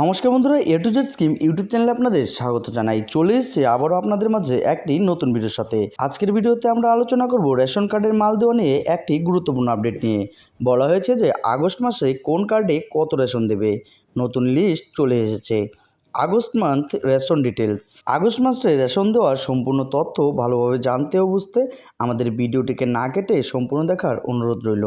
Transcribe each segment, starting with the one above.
নমস্কার বন্ধুরা A to Z scheme YouTube চ্যানেলে আপনাদের স্বাগত জানাই। চলে এসেছে আবারও আপনাদের মাঝে একটি নতুন ভিডিওর সাথে। আজকের ভিডিওতে আমরা আলোচনা করব রেশন কার্ডের মাল দেওয়া নিয়ে একটি গুরুত্বপূর্ণ আপডেট নিয়ে। বলা হয়েছে যে, আগস্ট মাসে কোন কার্ডে কত রেশন দেবে? নতুন লিস্ট চলে এসেছে। August month ration details August মাসে রেশন দেওয়ার সম্পূর্ণ তথ্য ভালোভাবে জানতে ও বুঝতে আমাদের ভিডিওটিকে না কেটে সম্পূর্ণ দেখার অনুরোধ রইল।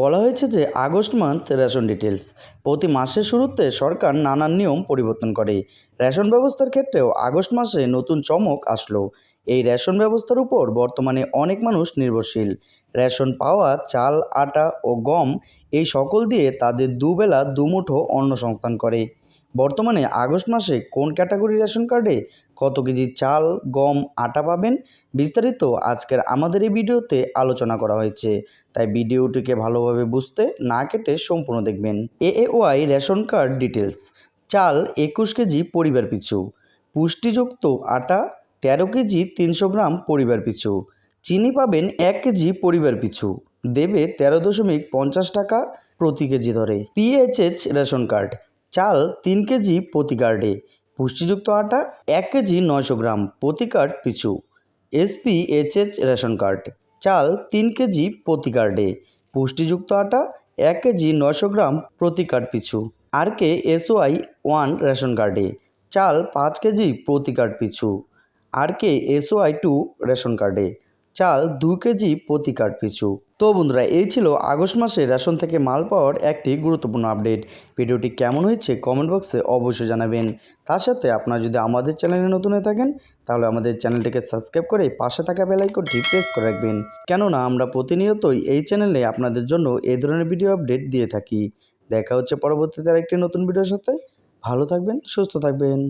বলা হয়েছে যে আগস্ট মান্থ রেশন ডিটেলস প্রতি মাসের শুরুতে সরকার নানান নিয়ম পরিবর্তন করে। রেশন ব্যবস্থার ক্ষেত্রেও আগস্ট মাসে নতুন চমক আসলো। এই রেশন ব্যবস্থার উপর বর্তমানে অনেক মানুষ নির্ভরশীল। রেশন পাওয়া, চাল, আটা ও গম এই সকল দিয়ে তাদের দুবেলা দুমুঠো অন্ন সংস্থান করে। বর্তমানে আগস্ট মাসে কোন ক্যাটাগরি রেশন কার্ডে কত কেজি চাল, গম, আটা পাবেন? বিস্তারিত আজকের আমাদের এই ভিডিওতে আলোচনা করা হয়েছে। তাই ভিডিওটিকে ভালোভাবে বুঝতে না কেটে সম্পূর্ণ দেখবেন। A Y ration card details চাল একুশ কেজি পরিবার পিছু। পুষ্টিযুক্ত আটা তেরো কেজি তিনশো গ্রাম পরিবার পিছু। চিনি পাবেন এক কেজি পরিবার পিছু। দেবে তেরো দশমিক পঞ্চাশ টাকা প্রতি কেজি ধরে পিএইচএচ রেশন কার্ড। চাল তিন কেজি প্রতি কার্ডে পুষ্টিযুক্ত আটা এক কেজি নয়শো গ্রাম প্রতি কার্ড পিছু। এসপিএইচএচ রেশন কার্ড, চাল তিন কেজি প্রতি কার্ডে পুষ্টিযুক্ত আটা এক কেজি নয়শো গ্রাম প্রতি কার্ড পিছু। R K SY one ration কার্ডে, চাল পাঁচ কেজি প্রতি কার্ড পিছু। R K SY two ration কার্ডে, চাল দু কেজি প্রতি কার্ড পিছু। তো বন্ধুরা, এই ছিল আগস্ট মাসে রেশন থেকে মাল পাওয়ার একটি গুরুত্বপূর্ণ আপডেট। ভিডিওটি কেমন হয়েছে কমেন্ট বক্সে অবশ্যই জানাবেন। তার সাথে আপনারা যদি আমাদের চ্যানেলে নতুন হয়ে থাকেন, তাহলে আমাদের চ্যানেলটিকে সাবস্ক্রাইব করে পাশে থাকা বেলাইকনটি প্রেস করে রাখবেন। কেননা আমরা প্রতিনিয়তই এই চ্যানেলে আপনাদের জন্য এই ধরনের ভিডিও আপডেট দিয়ে থাকি। দেখা হচ্ছে পরবর্তীতে আরেকটি নতুন ভিডিওর সাথে। ভালো থাকবেন, সুস্থ থাকবেন।